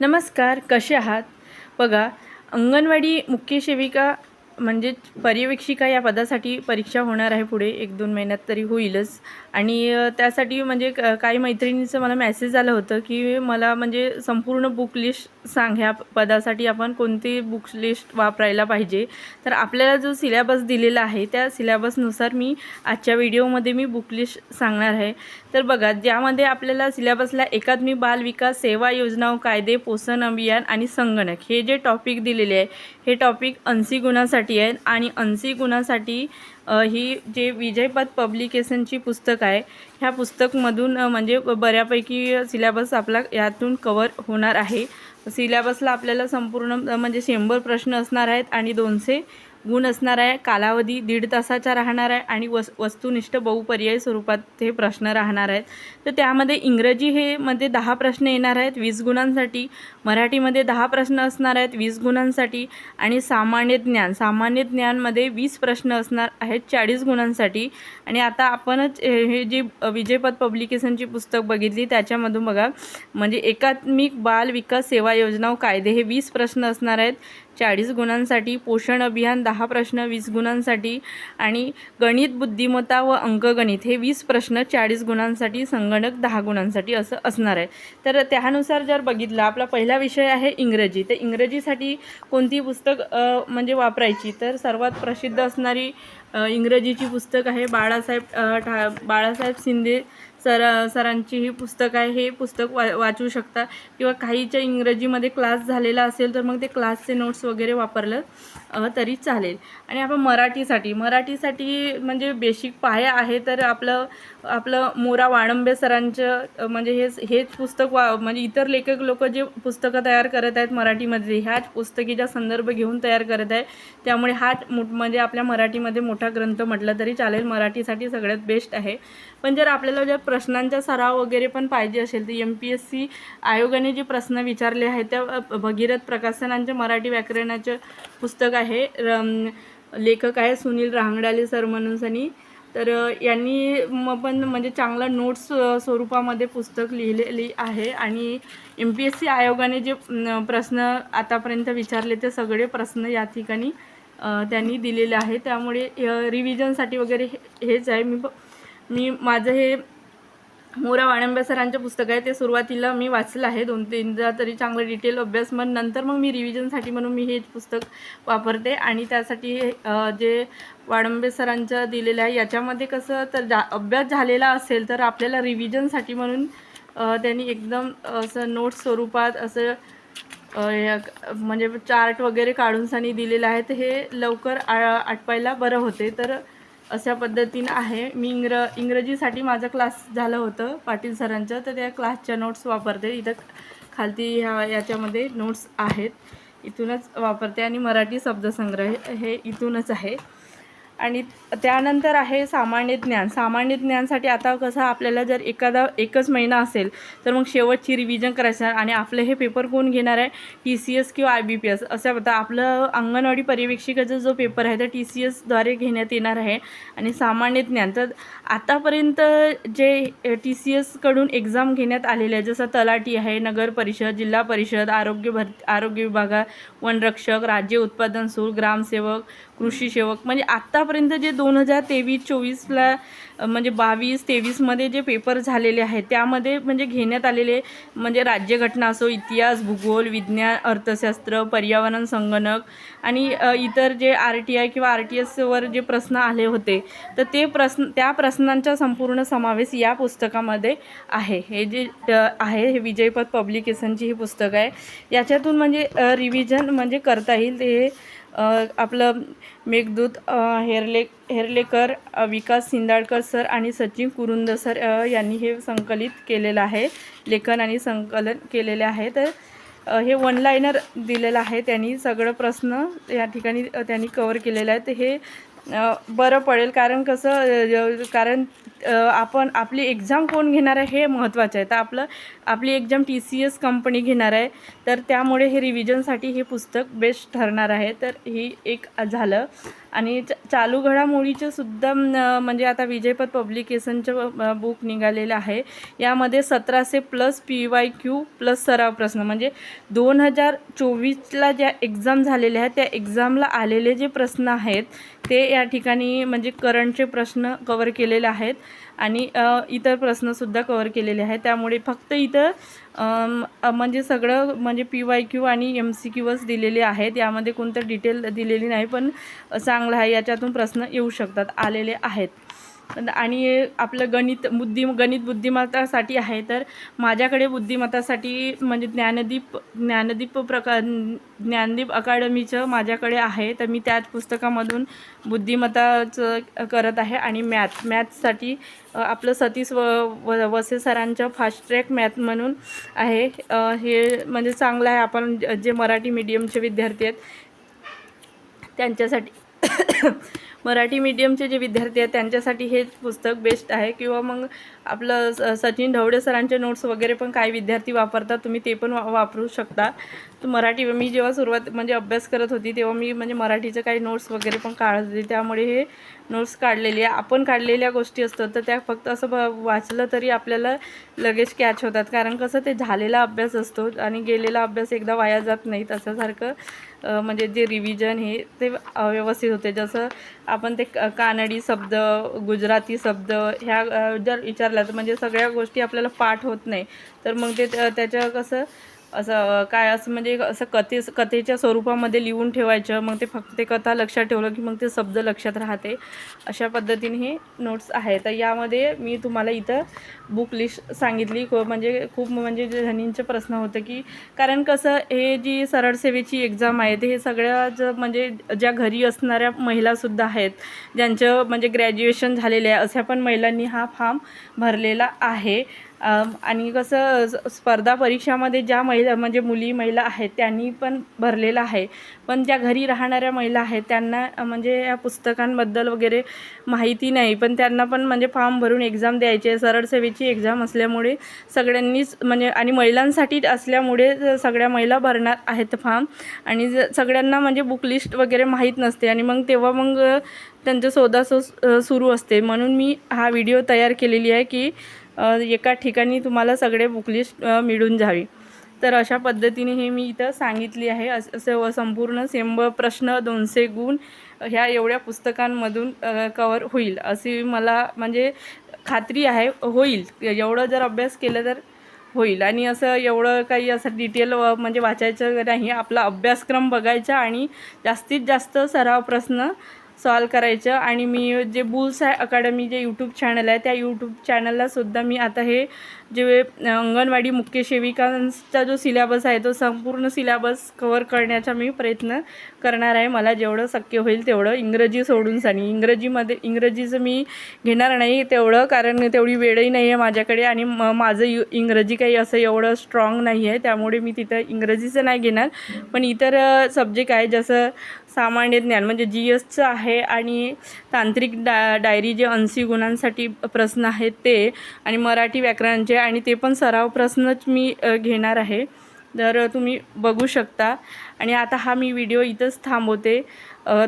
नमस्कार कसे आहात? बघा अंगणवाडी मुख्य सेविका म्हणजे पर्यवेक्षिका या पदासाठी परीक्षा होणार आहे पुढे. एक दोन महिन्यात तरी होईलच. आणि त्यासाठी म्हणजे क- काही मैत्रिणीचं मला मेसेज आलं होतं की मला म्हणजे संपूर्ण बुक लिस्ट सांग ह्या पदासाठी आपण कोणती बुक लिस्ट वापरायला पाहिजे? तर आपल्याला जो सिलेबस दिलेला आहे त्या सिलेबसनुसार मी आजच्या व्हिडिओमध्ये मी बुक लिस्ट सांगणार आहे. तर बघा ज्यामध्ये आपल्याला सिलेबसला एकात्मी बाल विकास सेवा योजना कायदे पोषण अभियान आणि संगणक हे जे टॉपिक दिलेले आहे हे टॉपिक अंसी गुणासाठी आहेत आणि अंसी गुणासाठी ही जे विजयपद पब्लिकेशनची पुस्तक आहे ह्या पुस्तकमधून म्हणजे बऱ्यापैकी सिलेबस आपला यातून कवर होणार आहे. सिलेबसला आपल्याला संपूर्ण म्हणजे शंभर प्रश्न असणार आहेत आणि दोनशे गुण असणार आहे कालावधी दीड तासाचा राहणार आहे आणि वस वस्तुनिष्ठ बहुपर्याय स्वरूपात हे प्रश्न राहणार आहेत. तर त्यामध्ये इंग्रजी हे मध्ये दहा प्रश्न येणार आहेत वीस गुणांसाठी मराठीमध्ये दहा प्रश्न असणार आहेत वीस गुणांसाठी आणि सामान्य ज्ञान सामान्य ज्ञानमध्ये वीस प्रश्न असणार आहेत चाळीस गुणांसाठी. आणि आता आपणच हे हे जी विजयपद पब्लिकेशनची पुस्तक बघितली त्याच्यामधून बघा म्हणजे एकात्मिक बाल विकास सेवा योजना कायदे हे वीस प्रश्न असणार आहेत. चाळीस गुणांसाठी पोषण अभियान दहा प्रश्न वीस गुणांसाठी आणि गणित बुद्धिमत्ता व अंकगणित हे वीस प्रश्न चाळीस गुणांसाठी संगणक दहा गुणांसाठी असं असणार आहे. तर त्यानुसार जर बघितलं आपला पहिला विषय आहे इंग्रजी. तर इंग्रजीसाठी कोणती पुस्तक म्हणजे वापरायची? तर सर्वात प्रसिद्ध असणारी इंग्रजीची पुस्तक आहे. बाळासाहेब ठा बाळासाहेब शिंदे सर सरांची ही पुस्तक आहे. हे पुस्तक वा वाचू शकता. किंवा काहीच्या इंग्रजीमध्ये क्लास झालेला असेल तर मग ते क्लासचे नोट्स वगैरे वापरलं तरी चालेल. आणि आपण मराठीसाठी मराठीसाठी म्हणजे बेसिक पाया आहे तर आपलं आपलं मोरा वाणंबे सरांचं म्हणजे हेच हेच पुस्तक वा म्हणजे इतर लेखक लोक जे पुस्तकं तयार करत आहेत मराठीमध्ये ह्याच पुस्तकीचा संदर्भ घेऊन तयार करत आहे त्यामुळे हा मोठ म्हणजे आपल्या मराठीमध्ये मोठा ग्रंथ म्हटलं तरी चालेल. मराठीसाठी सगळ्यात बेस्ट आहे. पण जर आपल्याला जर प्रश्नांचा सराव वगैरे पण पाहिजे असेल तर एम पी एस सी आयोगाने जे प्रश्न विचारले आहेत त्या भगीरथ प्रकाशनांचे मराठी व्याकरणाचं पुस्तक आहे. र लेखक आहे सुनील रांगडाले सर म्हणून सनी. तर यांनी मग पण म्हणजे चांगलं नोट्स स्वरूपामध्ये पुस्तक लिहिलेली आहे. आणि एम पी एस सी आयोगाने जे प्रश्न आतापर्यंत विचारले ते सगळे प्रश्न या ठिकाणी त्यांनी दिलेले आहे. त्यामुळे रिव्हिजनसाठी वगैरे हे हेच आहे. मी प- मी माझं हे मोरा वाणंब्या सरांचं पुस्तक आहे. ते सुरुवातीला मी वाचलं आहे. दोन तीनदा तरी चांगलं डिटेल अभ्यास. मग नंतर मग मी रिव्हिजनसाठी म्हणून मी हे पुस्तक वापरते. आणि त्यासाठी जे वाडंबे सरांचं दिलेलं आहे याच्यामध्ये कसं तर जा अभ्यास झालेला असेल तर आपल्याला रिव्हिजनसाठी म्हणून त्यांनी एकदम असं नोट्स स्वरूपात असं म्हणजे चार्ट वगैरे काढून सनी दिलेलं आहे तर हे लवकर आ- आटवायला बरं होते. तर अशा पद्धतीनं आहे. मी इंग्र इंग्रजीसाठी माझं क्लास झालं होतं पाटील सरांचं तर त्या क्लासच्या नोट्स वापरते. इथं खालती ह्या याच्यामध्ये नोट्स आहेत. इथूनच वापरते. आणि मराठी शब्दसंग्रह हे इथूनच आहे. आणि त्यानंतर आहे सामान्य ज्ञान. सामान्य ज्ञानसाठी आता कसं आपल्याला जर एखादा एकच महिना असेल तर मग शेवटची रिव्हिजन करायचं आणि आपलं हे पेपर कोण घेणार आहे? टी सी एस किंवा आय बी पी एस असं आता आपलं अंगणवाडी पर्यवेक्षिकाचा जो पेपर आहे तर टी सी एसद्वारे घेण्यात येणार आहे. आणि सामान्य ज्ञान. तर आतापर्यंत जे टी सी एसकडून एक्झाम घेण्यात आलेले आहे जसं तलाटी आहे नगर परिषद जिल्हा परिषद आरोग्य भर आरोग्य विभागा वनरक्षक राज्य उत्पादन सूर ग्रामसेवक कृषी सेवक. म्हणजे आत्तापर्यंत जे दोन हजार तेवीस चोवीसला म्हणजे बावीस तेवीसमध्ये जे पेपर झालेले आहेत त्यामध्ये म्हणजे घेण्यात आलेले म्हणजे राज्यघटना असो इतिहास भूगोल विज्ञान अर्थशास्त्र पर्यावरण संगणक आणि इतर जे आर टी आय किंवा आर टी एसवर जे प्रश्न आले होते तर ते प्रश्न त्या प्रश्नांचा संपूर्ण समावेश या पुस्तकामध्ये आहे. हे जे आहे हे विजयपथ पब्लिकेशनची ही पुस्तक आहे. याच्यातून म्हणजे रिव्हिजन म्हणजे करता येईल ते आपलं मेघदूत हेरले हेरलेकर विकास सिंदाळकर सर आणि सचिन कुरुंद सर यांनी हे संकलित केलेलं आहे. लेखन आणि संकलन केलेले आहे. तर हे वन लाईनर दिलेलं आहे. त्यांनी सगळं प्रश्न या ठिकाणी त्यांनी कवर केलेलं आहे तर हे बरं पडेल. कारण कसं कारण आपण आपली एक्झाम कोण घेणार आहे हे महत्त्वाचं आहे. तर आपलं आपली exam T C S company घेणार आहे. तर त्यामुळे हे रिव्हिजनसाठी हे पुस्तक बेस्ट ठरणार आहे. तर ही एक झालं. आणि च चालू घडामोडीचं सुद्धा म्हणजे आता विजयपद पब्लिकेशनचं बुक निघालेलं आहे. यामध्ये सतराशे plus P Y Q plus सराव प्रश्न. म्हणजे दोन हजार चोवीसला ज्या एक्झाम झालेल्या आहेत त्या एक्झामला आलेले जे प्रश्न आहेत ते या ठिकाणी म्हणजे करंटचे प्रश्न कवर केलेले आहेत. आणि इतर प्रश्नसुद्धा कवर केलेले आहेत. त्यामुळे फक्त इथं म्हणजे सगळं म्हणजे पी वाय क्यू आणि एम सी क्यूच दिलेले आहेत. यामध्ये कोणतं डिटेल दिलेली नाही पण चांगलं आहे. याच्यातून प्रश्न येऊ शकतात. आलेले आहेत. आणि आपलं गणित बुद्धी गणित बुद्धिमत्तासाठी आहे तर माझ्याकडे बुद्धिमत्तासाठी म्हणजे ज्ञानदीप ज्ञानदीप प्रकार ज्ञानदीप अकादमीचं माझ्याकडे आहे तर मी त्याच पुस्तकामधून बुद्धिमत्ताचं करत आहे. आणि मॅथ मॅथसाठी आपलं सतीश व व वसे सरांचं फास्ट ट्रॅक मॅथ म्हणून आहे. हे म्हणजे चांगलं आहे. आपण जे मराठी मीडियमचे विद्यार्थी आहेत त्यांच्यासाठी मराठी मीडियमचे जे विद्यार्थी आहेत त्यांच्यासाठी हे पुस्तक बेस्ट आहे. किंवा मग आपलं स सचिन ढवळे सरांचे नोट्स वगैरे पण काही विद्यार्थी वापरतात तुम्ही ते पण वा वापरू शकता. तर मराठी मी जेव्हा सुरुवात म्हणजे अभ्यास करत होती तेव्हा मी म्हणजे मराठीचे काही नोट्स वगैरे पण काढत होते. त्यामुळे हे नोट्स काढलेली आहे. आपण काढलेल्या गोष्टी असतात तर त्या फक्त असं ब वाचलं तरी आपल्याला लगेच कॅच होतात. कारण कसं ते झालेला अभ्यास असतो आणि गेलेला अभ्यास एकदा वाया जात नाही तशासारखं म्हणजे जे रिव्हिजन हे ते व्यवस्थित होते. जसं आपण ते कानडी शब्द गुजराती शब्द ह्या जर विचारल्या तर म्हणजे सगळ्या गोष्टी आपल्याला पाठ होत नाही. तर मग ते त्याच्या त्याचं कसं असं काय असं म्हणजे असं कथे कथेच्या स्वरूपामध्ये लिहून ठेवायचं मग ते फक्त ते कथा लक्षात ठेवलं की मग ते शब्द लक्षात राहते. अशा पद्धतीने हे नोट्स आहे. तर यामध्ये मी तुम्हाला इथं बुक लिस्ट सांगितली. म्हणजे खूप म्हणजे धनींचं जणींचे प्रश्न होतं की कारण कसं हे जी सरळ सेवेची एक्झाम आहे ते हे सगळ्या ज म्हणजे ज्या घरी असणाऱ्या महिलासुद्धा आहेत ज्यांचं म्हणजे ग्रॅज्युएशन झालेलं आहे अशा पण महिलांनी हा फॉर्म भरलेला आहे. आणि कसं स्पर्धा परीक्षामध्ये ज्या महिला म्हणजे मुली महिला आहेत त्यांनी पण भरलेलं आहे. पण ज्या घरी राहणाऱ्या महिला आहेत त्यांना म्हणजे या पुस्तकांबद्दल वगैरे माहिती नाही. पण त्यांना पण म्हणजे फॉर्म भरून एक्झाम द्यायची आहे सरळ सेवेची एक्झाम असल्यामुळे सगळ्यांनीच म्हणजे आणि महिलांसाठी असल्यामुळे सगळ्या महिला भरणार आहेत फॉर्म. आणि सगळ्यांना म्हणजे बुक लिस्ट वगैरे माहीत नसते. आणि मग तेव्हा मग अ, त्यांचं शोधाशोध सुरू असते. म्हणून मी हा व्हिडिओ तयार केलेली आहे की एका ठिकाणी तुम्हाला सगळे बुकलिस्ट मिळून जावी. तर अशा पद्धतीने हे मी इथं सांगितली आहे. असं संपूर्ण सेंब प्रश्न दोनशे गुण ह्या एवढ्या पुस्तकांमधून कवर होईल. अशी मला म्हणजे खात्री आहे होईल. एवढं जर अभ्यास केलं तर होईल. आणि असं एवढं काही असं डिटेल म्हणजे वाचायचं नाही. आपला अभ्यासक्रम बघायचा आणि जास्तीत जास्त सराव प्रश्न सॉल्व करायचं. आणि मी जे बुल्स आहे अकॅडमी जे यूट्यूब चॅनल आहे त्या यूट्यूब चॅनललासुद्धा मी आता हे जे अंगणवाडी मुख्य सेविकांचा जो सिलेबस आहे तो संपूर्ण सिलेबस कवर करण्याचा मी प्रयत्न करणार आहे. मला जेवढं शक्य होईल तेवढं इंग्रजी सोडून आणि इंग्रजीमध्ये इंग्रजीचं मी घेणार नाही तेवढं कारण तेवढी वेळही नाही आहे माझ्याकडे आणि म माझं यु इंग्रजी काही असं एवढं स्ट्रॉंग नाही आहे त्यामुळे मी तिथं इंग्रजीचं नाही घेणार. पण इतर सब्जेक्ट आहे जसं सामान्य ज्ञान म्हणजे जी एसचं आहे आणि तांत्रिक डा डायरी जे ऐंशी गुणांसाठी प्रश्न आहेत ते आणि मराठी व्याकरणचे आणि ते पण सराव प्रश्नच मी घेणार आहे. तर तुम्ही बघू शकता. आणि आता हा मी व्हिडिओ इथंच थांबवते.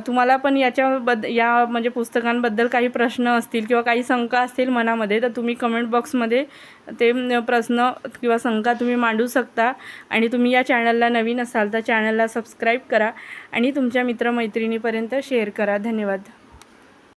तुम्हाला पण याच्याबद्द या म्हणजे पुस्तकांबद्दल काही प्रश्न असतील किंवा काही शंका असतील मनामध्ये तर तुम्ही कमेंट बॉक्समध्ये ते प्रश्न किंवा शंका तुम्ही मांडू शकता. आणि तुम्ही या चॅनलला नवीन असाल तर चॅनलला सबस्क्राईब करा आणि तुमच्या मित्रमैत्रिणीपर्यंत शेअर करा. धन्यवाद.